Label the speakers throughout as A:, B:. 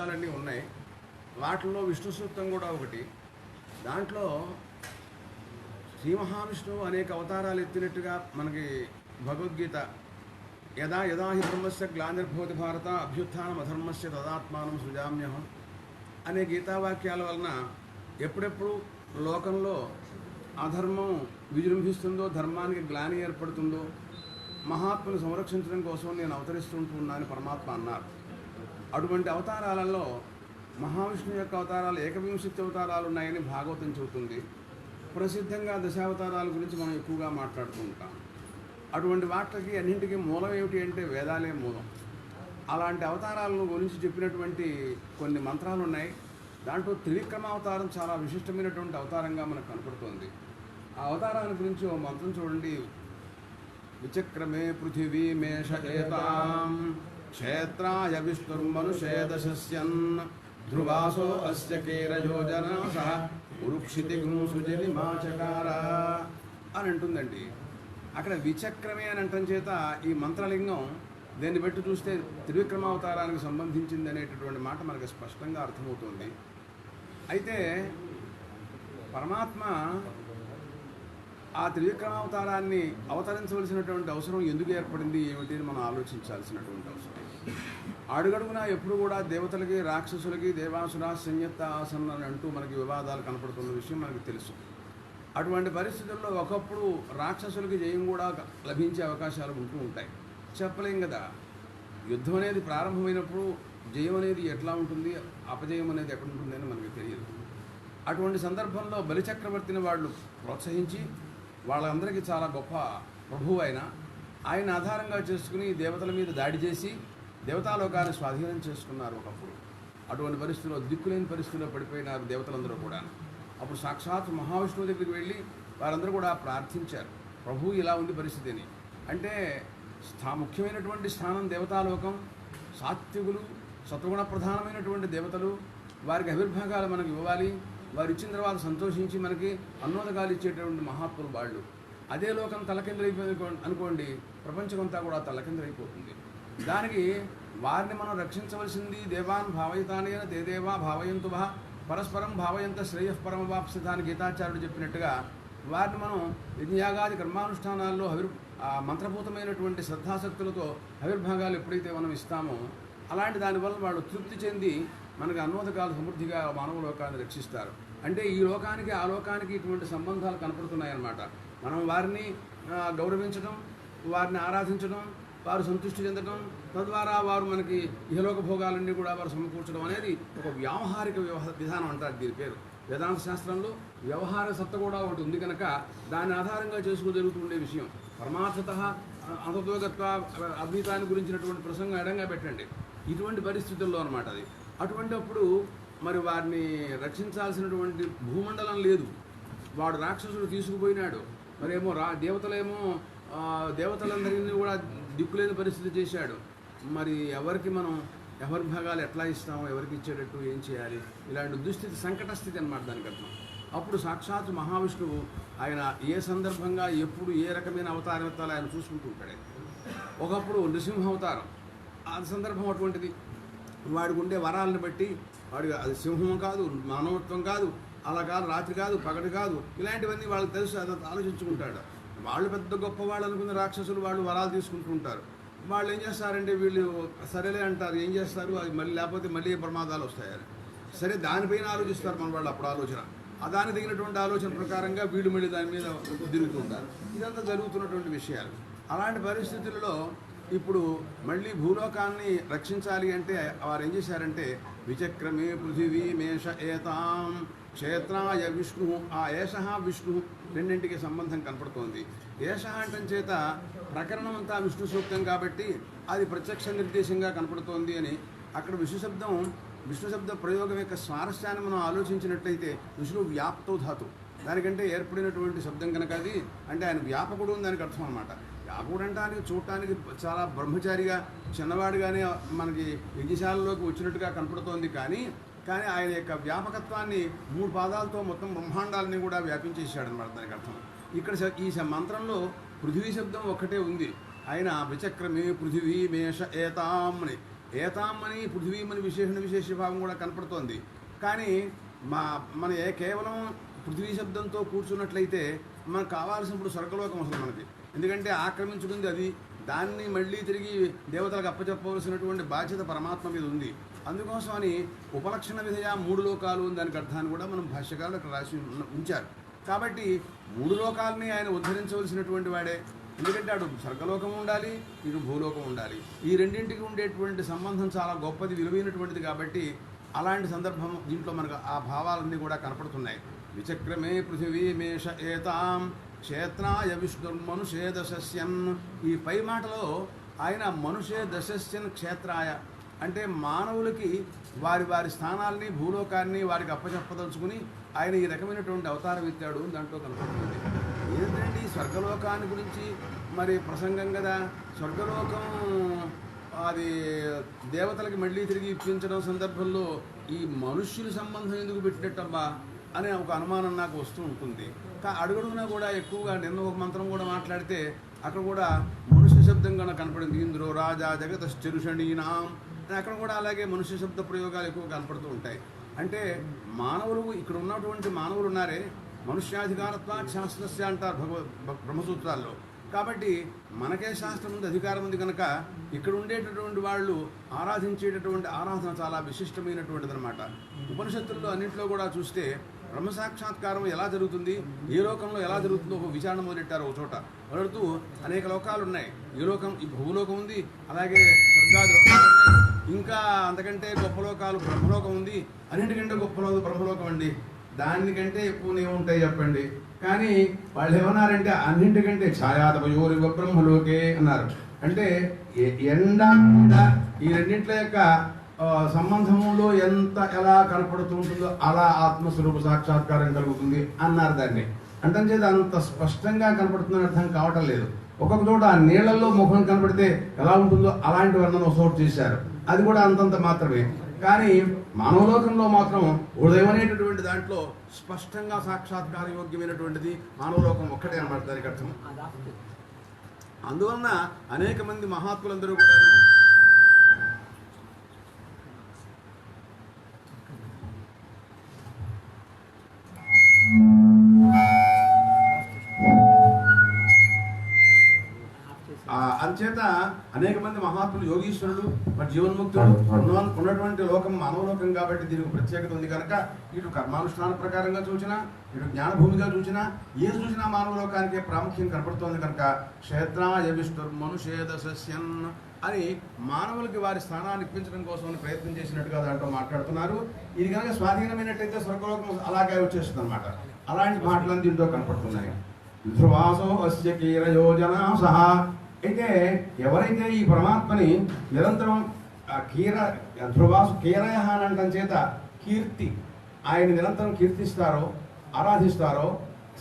A: సూక్తాలన్నీ ఉన్నాయి. వాటిల్లో విష్ణు సూక్తం కూడా ఒకటి. దాంట్లో శ్రీ మహావిష్ణువు అనేక అవతారాలు ఎత్తినట్టుగా మనకి భగవద్గీత యదా యదా హి ధర్మస్య గ్లానిర్భవతి భారత అభ్యుత్థానం అధర్మస్య తదాత్మానం సృజామ్యహం అనే గీతావాక్యాల వలన ఎప్పుడెప్పుడు లోకంలో అధర్మం విజృంభిస్తుందో ధర్మానికి గ్లాని ఏర్పడుతుందో మహాత్మను సంరక్షించడం కోసం నేను అవతరిస్తుంటున్నాను పరమాత్మ అన్నారు. అటువంటి అవతారాలలో మహావిష్ణువు యొక్క అవతారాలు ఏకవింశతి అవతారాలు ఉన్నాయని భాగవతం చెబుతుంది. ప్రసిద్ధంగా దశావతారాల గురించి మనం ఎక్కువగా మాట్లాడుతూ ఉంటాం. అటువంటి వాటికి అన్నింటికీ మూలం ఏమిటి అంటే వేదాలే మూలం. అలాంటి అవతారాలను గురించి చెప్పినటువంటి కొన్ని మంత్రాలు ఉన్నాయి. దాంట్లో త్రివిక్రమ అవతారం చాలా విశిష్టమైనటువంటి అవతారంగా మనకు కనపడుతోంది. ఆ అవతారాల గురించి ఓ మంత్రం చూడండి. విచక్రమే పృథివీ మేష ఏతాం. క్షేత్రాయ విష్ణుర్మనుషేదశస్యన్. ధ్రువాసో అస్య కేరయోజనాస ఉరుక్షితిగుం సుజలిమాచకార అని అంటుందండి. అక్కడ విచక్రమే అని అంటం చేత ఈ మంత్రలింగం దీన్ని బట్టి చూస్తే త్రివిక్రమావతారానికి సంబంధించింది అనేటటువంటి మాట మనకు స్పష్టంగా అర్థమవుతుంది. అయితే పరమాత్మ ఆ త్రివిక్రమావతారాన్ని అవతరించవలసినటువంటి అవసరం ఎందుకు ఏర్పడింది ఏమిటి అని మనం ఆలోచించాల్సినటువంటి అవసరం. అడుగడుగునా ఎప్పుడు కూడా దేవతలకి రాక్షసులకి దేవాసుర సంయుక్త ఆసనం అని అంటూ మనకి వివాదాలు కనపడుతున్న విషయం మనకి తెలుసు. అటువంటి పరిస్థితుల్లో ఒకప్పుడు రాక్షసులకి జయం కూడా లభించే అవకాశాలు ఉంటూ ఉంటాయి. చెప్పలేం కదా? యుద్ధం అనేది ప్రారంభమైనప్పుడు జయం అనేది ఎట్లా ఉంటుంది? అపజయం అనేది ఎక్కడ ఉంటుంది అని మనకి తెలియదు. అటువంటి సందర్భంలో బలిచక్రవర్తిని వాళ్ళు ప్రోత్సహించి వాళ్ళందరికీ చాలా గొప్ప ప్రభువు అయిన ఆయన ఆధారంగా చేసుకుని దేవతల మీద దాడి చేసి దేవతాలోకాన్ని స్వాధీనం చేసుకున్నారు ఒకప్పుడు. అటువంటి పరిస్థితుల్లో దిక్కులేని పరిస్థితిలో పడిపోయినారు దేవతలందరూ కూడా అప్పుడు సాక్షాత్ మహావిష్ణువు దగ్గరికి వెళ్ళి వారందరూ కూడా ప్రార్థించారు. ప్రభు ఇలా ఉంది పరిస్థితిని. అంటే స్థా ముఖ్యమైనటువంటి స్థానం దేవతాలోకం సాత్వికులు సత్వగుణ ప్రధానమైనటువంటి దేవతలు వారికి ఆవిర్భాగాలు మనకు ఇవ్వాలి. వారు ఇచ్చిన తర్వాత సంతోషించి మనకి అన్నోదకాలు ఇచ్చేటటువంటి మహాత్ములు వాళ్ళు. అదే లోకం తలకిందులైపోయింది అనుకోండి ప్రపంచమంతా కూడా తలకిందులైపోతుంది. దానికి వారిని మనం రక్షించవలసింది దేవాన్ భావయితానైన దేదేవా భావయంతు భా పరస్పరం భావయంత శ్రేయఃపరమవాప్సిత అని గీతాచార్యుడు చెప్పినట్టుగా వారిని మనం యజ్ఞయాగాది కర్మానుష్ఠానాల్లో హవిర్ మంత్రభూతమైనటువంటి శ్రద్ధాశక్తులతో ఆవిర్భాగాలు ఎప్పుడైతే మనం ఇస్తామో అలాంటి దానివల్ల వాళ్ళు తృప్తి చెంది మనకు అన్నోదకాలు సమృద్ధిగా మానవ లోకాన్ని రక్షిస్తారు. అంటే ఈ లోకానికి ఆ లోకానికి ఇటువంటి సంబంధాలు కనపడుతున్నాయన్నమాట. మనం వారిని గౌరవించడం వారిని ఆరాధించడం వారు సంతృష్టి చెందడం తద్వారా వారు మనకి ఇహలోక భోగాలన్నీ కూడా వారు సమకూర్చడం అనేది ఒక వ్యావహారిక వ్యవహ విధానం అంటారు దీని పేరు. వేదాంత శాస్త్రంలో వ్యవహార సత్త కూడా ఒకటి ఉంది కనుక దాని ఆధారంగా చేసుకుని జరుగుతుండే విషయం. పరమార్థత అంతతోగత్వ అద్వైతాన్ని గురించినటువంటి ప్రసంగం ఎడంగా పెట్టండి. ఇటువంటి పరిస్థితుల్లో అనమాట అది. అటువంటిప్పుడు మరి వారిని రక్షించాల్సినటువంటి భూమండలం లేదు. వాడు రాక్షసుడు తీసుకుపోయినాడు. మరేమో రా దేవతలేమో దేవతలందరినీ కూడా దిక్కులేని పరిస్థితి చేశాడు. మరి ఎవరికి మనం ఎవరి భాగాలు ఎట్లా ఇస్తాము ఎవరికి ఇచ్చేటట్టు ఏం చేయాలి? ఇలాంటి దుస్థితి సంకట స్థితి అనమాట దానికి అర్థం. అప్పుడు సాక్షాత్ మహావిష్ణువు ఆయన ఏ సందర్భంగా ఎప్పుడు ఏ రకమైన అవతారం ఎత్తాలో ఆయన చూసుకుంటూ ఉంటాడు. ఒకప్పుడు నృసింహ అవతారం. ఆ సందర్భం అటువంటిది. వాడికి ఉండే వరాలను బట్టి వాడికి అది సింహం కాదు మానవత్వం కాదు అలా కాదు రాత్రి కాదు పగటి కాదు ఇలాంటివన్నీ వాళ్ళకి తెలుసు అది ఆలోచించుకుంటాడు. వాళ్ళు పెద్ద గొప్ప వాళ్ళు అనుకున్న రాక్షసులు వాళ్ళు వరాలు తీసుకుంటూ ఉంటారు. వాళ్ళు ఏం చేస్తారంటే వీళ్ళు సరేలే అంటారు ఏం చేస్తారు? అది మళ్ళీ లేకపోతే మళ్ళీ ప్రమాదాలు వస్తాయని. సరే దానిపైన ఆలోచిస్తారు మన వాళ్ళు అప్పుడు ఆలోచన. ఆ దానికి దిగినటువంటి ఆలోచన ప్రకారంగా వీళ్ళు మళ్ళీ దాని మీద తిరుగుతుంటారు ఇదంతా జరుగుతున్నటువంటి విషయాలు. అలాంటి పరిస్థితులలో ఇప్పుడు మళ్ళీ భూలోకాన్ని రక్షించాలి అంటే వారు ఏం చేశారంటే విచక్రమే పృథివీ మేష ఏతాం క్షేత్రాయ విష్ణు ఆ ఏష విష్ణు రెండింటికి సంబంధం కనపడుతోంది. ఏష అంటం చేత ప్రకరణం అంతా విష్ణు సూక్తం కాబట్టి అది ప్రత్యక్ష నిర్దేశంగా కనపడుతోంది అని అక్కడ విష్ణు శబ్దం విష్ణు శబ్ద ప్రయోగం యొక్క స్వారస్యాన్ని మనం ఆలోచించినట్లయితే విష్ణు వ్యాప్తో ధాతు దానికంటే ఏర్పడినటువంటి శబ్దం కనుక అది అంటే ఆయన వ్యాపకుడు అని దానికి అర్థం అనమాట వ్యాపకుడు అంటానికి చూడటానికి చాలా బ్రహ్మచారిగా చిన్నవాడిగానే మనకి యజ్ఞశాలలోకి వచ్చినట్టుగా కనపడుతోంది కానీ కానీ ఆయన యొక్క వ్యాపకత్వాన్ని మూడు పాదాలతో మొత్తం బ్రహ్మాండాలని కూడా వ్యాపించేసాడు అనమాట దానికి అర్థం. ఇక్కడ ఈ మంత్రంలో పృథివీ శబ్దం ఒక్కటే ఉంది. ఆయన విచక్రమే పృథివీ మేష ఏతాం అని ఏతామని పృథివీమని విశేషణ విశేష భావం కూడా కనపడుతోంది. కానీ మా మన ఏ కేవలం పృథివీ శబ్దంతో కూర్చున్నట్లయితే మనకు కావాల్సినప్పుడు స్వర్గలోకం అసలు మనకి. ఎందుకంటే ఆక్రమించుకుంది అది. దాన్ని మళ్ళీ తిరిగి దేవతలకు అప్పచెప్పవలసినటువంటి బాధ్యత పరమాత్మ మీద ఉంది. అందుకోసం అని ఉపలక్షణ విధయ మూడు లోకాలు అని దానికి అర్థాన్ని కూడా మనం భాష్యకారులు అక్కడ రాసి ఉంచారు. కాబట్టి మూడు లోకాలని ఆయన ఉద్ధరించవలసినటువంటి వాడే. ఎందుకంటే అటు స్వర్గలోకం ఉండాలి ఇటు భూలోకం ఉండాలి. ఈ రెండింటికి ఉండేటువంటి సంబంధం చాలా గొప్పది విలువైనటువంటిది కాబట్టి అలాంటి సందర్భం దీంట్లో మనకు ఆ భావాలన్నీ కూడా కనపడుతున్నాయి. విచక్రమే పృథివీమేష ఏతాం. క్షేత్రాయ విష్ణుర్మనుషే దశస్యన్ ఈ పై మాటలో ఆయన మనుషే దశస్యన్ క్షేత్రాయ. అంటే మానవులకి వారి వారి స్థానాల్ని భూలోకాన్ని వారికి అప్పచెప్పదలుచుకుని ఆయన ఈ రకమైనటువంటి అవతారం ఎత్తాడు దాంట్లో కనపడుతుంది ఏంటంటే ఈ స్వర్గలోకాన్ని గురించి? మరి ప్రసంగం కదా. స్వర్గలోకం అది దేవతలకి మళ్ళీ తిరిగి ఇప్పించడం సందర్భంలో ఈ మనుష్యుల సంబంధం ఎందుకు పెట్టినట్టమ్మా అనే ఒక అనుమానం నాకు వస్తూ ఉంటుంది. కా అడుగడుగునా కూడా ఎక్కువగా నిన్న ఒక మంత్రం కూడా మాట్లాడితే అక్కడ కూడా మనుష్య శబ్దం కనుక కనపడింది. ఇంద్రో రాజా జగత చెరుషణీనాం అక్కడ కూడా అలాగే మనుష్య శబ్ద ప్రయోగాలు ఎక్కువ కనపడుతూ ఉంటాయి. అంటే మానవులు ఇక్కడ ఉన్నటువంటి మానవులు ఉన్నారే మనుష్యాధికారత్వ శాస్త్రస్య అంటారు భగవ బ్రహ్మసూత్రాల్లో. కాబట్టి మనకే శాస్త్రం ఉంది అధికారం ఉంది కనుక ఇక్కడ ఉండేటటువంటి వాళ్ళు ఆరాధించేటటువంటి ఆరాధన చాలా విశిష్టమైనటువంటిది అనమాట ఉపనిషత్తుల్లో అన్నింటిలో కూడా చూస్తే బ్రహ్మ సాక్షాత్కారం ఎలా జరుగుతుంది? ఏ లోకంలో ఎలా జరుగుతుందో ఒక విచారణ మొదలెట్టారు ఒక చోట. మొదలుతూ అనేక లోకాలు ఉన్నాయి. ఈ లోకం ఈ భూలోకం ఉంది అలాగే స్వర్గాది లోకాలు ఉన్నాయి. ఇంకా అంతకంటే గొప్ప లోకాలు బ్రహ్మలోకం ఉంది. అన్నింటికంటే గొప్ప లోకం బ్రహ్మలోకం అండి. దానికంటే ఎక్కువనే ఉంటాయి చెప్పండి. కానీ వాళ్ళు ఏమన్నారంటే అన్నింటికంటే ఛాయాతపయోరివ బ్రహ్మలోకే అన్నారు. అంటే ఎండ ఈ రెండింటి యొక్క ఆ, సంబంధములో ఎంత ఎలా కనపడుతూ ఉంటుందో అలా ఆత్మస్వరూప సాక్షాత్కారం కలుగుతుంది అన్నారు దాన్ని. అంటే చేత అంత స్పష్టంగా కనపడుతుందని అర్థం కావటం లేదు. ఒక్కొక్క చోట ఆ నీళ్ళలో ముఖం కనపడితే ఎలా ఉంటుందో అలాంటి వర్ణన చోటు చేశారు. అది కూడా అంతంత మాత్రమే. కానీ మానవలోకంలో మాత్రం ఉదయం అనేటటువంటి దాంట్లో స్పష్టంగా సాక్షాత్కార యోగ్యమైనటువంటిది మానవలోకం ఒక్కటే అన్నమాట దానికి అర్థం. అందువలన అనేక మంది మహాత్ములందరూ కూడాను ఆ, అంచేత అనేక మంది మహాత్ములు యోగీశ్వరులు మరి జీవన్ముక్తులు ఉన్న- ఉన్నటువంటి లోకం మానవలోకం కాబట్టి దీనికి ప్రత్యేకత ఉంది కనుక ఇటు కర్మానుష్ఠాన ప్రకారంగా చూసినా ఇటు జ్ఞానభూమిగా చూసినా ఏది చూసినా మానవ లోకానికి ప్రాముఖ్యం కనపడుతోంది కనుక క్షేత్రాయ మనుషేద సస్యన్ అని మానవులకి వారి స్థానాన్ని ఇప్పించడం కోసం ప్రయత్నం చేసినట్టుగా దాంట్లో మాట్లాడుతున్నారు. ఇది కనుక స్వాధీనమైనట్టయితే స్వర్గలోకం అలాగే వచ్చేస్తుంది అనమాట అలాంటి మాటలన్నీ దీంట్లో కనపడుతున్నాయి. ధ్రువాసో అస్య కీరయోజన సహా అయితే ఎవరైతే ఈ పరమాత్మని నిరంతరం కీర ధ్రువాసు కీరయ అని అంటం చేత కీర్తి ఆయన నిరంతరం కీర్తిస్తారో ఆరాధిస్తారో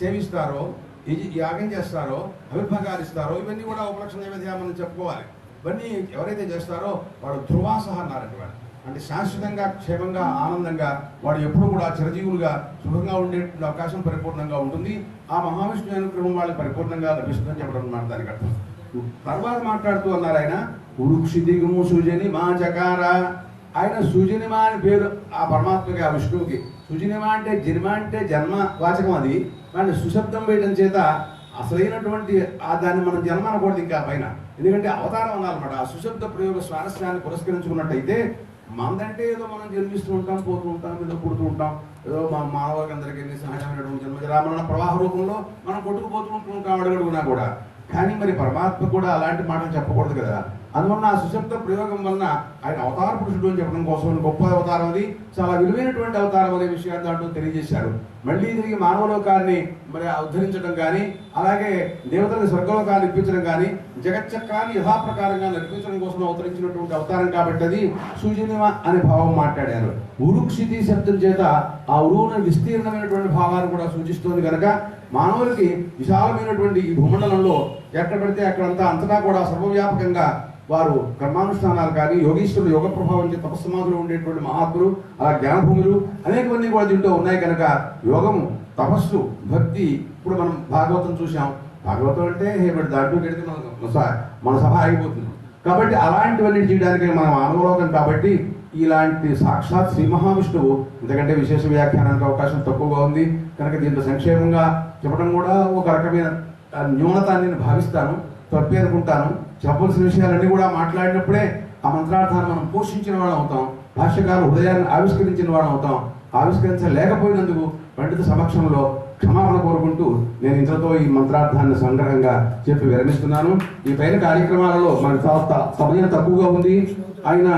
A: సేవిస్తారో యాగం చేస్తారో ఆవిర్భాగాలు ఇస్తారో ఇవన్నీ కూడా ఉపలక్షణ నైవేద్యం మనం చెప్పుకోవాలి. ఇవన్నీ ఎవరైతే చేస్తారో వాడు ధ్రువాసహ అన్నారండి వాడు. అంటే శాశ్వతంగా క్షేమంగా ఆనందంగా వాడు ఎప్పుడు కూడా చిరజీవులుగా సుఖంగా ఉండే అవకాశం పరిపూర్ణంగా ఉంటుంది. ఆ మహావిష్ణు అనుగ్రహం వాళ్ళు పరిపూర్ణంగా లభిస్తుందని చెప్పడం అన్నమాట దానికి అర్థం. తర్వాత మాట్లాడుతూ అన్నారు ఆయన ఉరుక్షిదిగుము సుజని మా చకార ఆయన సుజనిమా అని పేరు ఆ పరమాత్మకి ఆ విష్ణువుకి. సుజనిమా అంటే జన్మ అంటే జన్మ వాచకం అది. కానీ సుశబ్దం వేయడం చేత అసలైనటువంటి ఆ దాన్ని మనం జన్మ అనకూడదు ఇంకా పైన. ఎందుకంటే అవతారం అనాలన్నమాట ఆ సుశబ్ద ప్రయోగ స్వారస్యాన్ని పురస్కరించుకున్నట్టయితే మనదంటే ఏదో మనం జన్మిస్తూ ఉంటాం పోతూ ఉంటాం ఏదో పుడుతూ ఉంటాం. ఏదో మా మానవులకి అందరికీ సహజమైనటువంటి జన్మ జరామరణ ప్రవాహ రూపంలో మనం కొట్టుకుపోతూ ఉంటూ ఉంటాం అడుగడుగునా కూడా. కానీ మరి పరమాత్మ కూడా అలాంటి మాటలు చెప్పకూడదు కదా. అందువలన ఆ సుశబ్ద ప్రయోగం వలన ఆయన అవతార పురుషుడు అని చెప్పడం కోసం గొప్ప అవతారం అది. చాలా విలువైనటువంటి అవతారం అనే విషయాన్ని దాంట్లో తెలియజేశారు. మళ్ళీ తిరిగి మానవలోకాన్ని మరి ఉద్ధరించడం కానీ అలాగే దేవతలకు కానీ ఇప్పించడం కానీ జగచ్చక్రాన్ని యథాప్రకారంగా నడిపించడం కోసం అవతరించినటువంటి అవతారం కాబట్టి అది సూచనిమ అనే భావం మాట్లాడారు. ఉరుక్షితి శబ్దం చేత ఆ ఉరువున విస్తీర్ణమైనటువంటి భావాన్ని కూడా సూచిస్తోంది కనుక మానవులకి విశాలమైనటువంటి ఈ భూమండలంలో ఎక్కడ పెడితే అక్కడంతా అంతటా కూడా సర్వవ్యాపకంగా వారు కర్మానుష్ఠానాలు కానీ యోగీశ్వరుడు యోగ ప్రభావం చే తపస్సమాధులు ఉండేటువంటి మహాత్ములు అలా జ్ఞానభూములు అనేకవన్నీ కూడా దీంట్లో ఉన్నాయి కనుక యోగము తపస్సు భక్తి ఇప్పుడు మనం భాగవతం చూసాం భాగవతం అంటే ఇప్పుడు దాంట్లో పెడితే మన మన సభ ఆగిపోతుంది.
B: కాబట్టి అలాంటివన్నీ చేయడానికి మనం ఆనవలోకం కాబట్టి ఇలాంటి సాక్షాత్ శ్రీ మహావిష్ణువు ఎందుకంటే విశేష వ్యాఖ్యానానికి అవకాశం తక్కువగా ఉంది. కనుక దీంట్లో సంక్షేమంగా చెప్పడం కూడా ఒక రకమైన న్యూనత నేను భావిస్తాను. తప్పేదనుకుంటాను చెప్పవలసిన విషయాలన్నీ కూడా మాట్లాడినప్పుడే ఆ మంత్రార్థాన్ని మనం పోషించిన వాళ్ళం అవుతాం. భాష్యకారు హృదయాన్ని ఆవిష్కరించిన వాళ్ళం అవుతాం. ఆవిష్కరించలేకపోయినందుకు పండిత సమక్షంలో క్షమాపణ కోరుకుంటూ నేను ఇంతతో ఈ మంత్రార్థాన్ని సంగ్రహంగా చెప్పి విరమిస్తున్నాను. ఈ పైన కార్యక్రమాలలో మన సమయం తక్కువగా ఉంది. ఆయన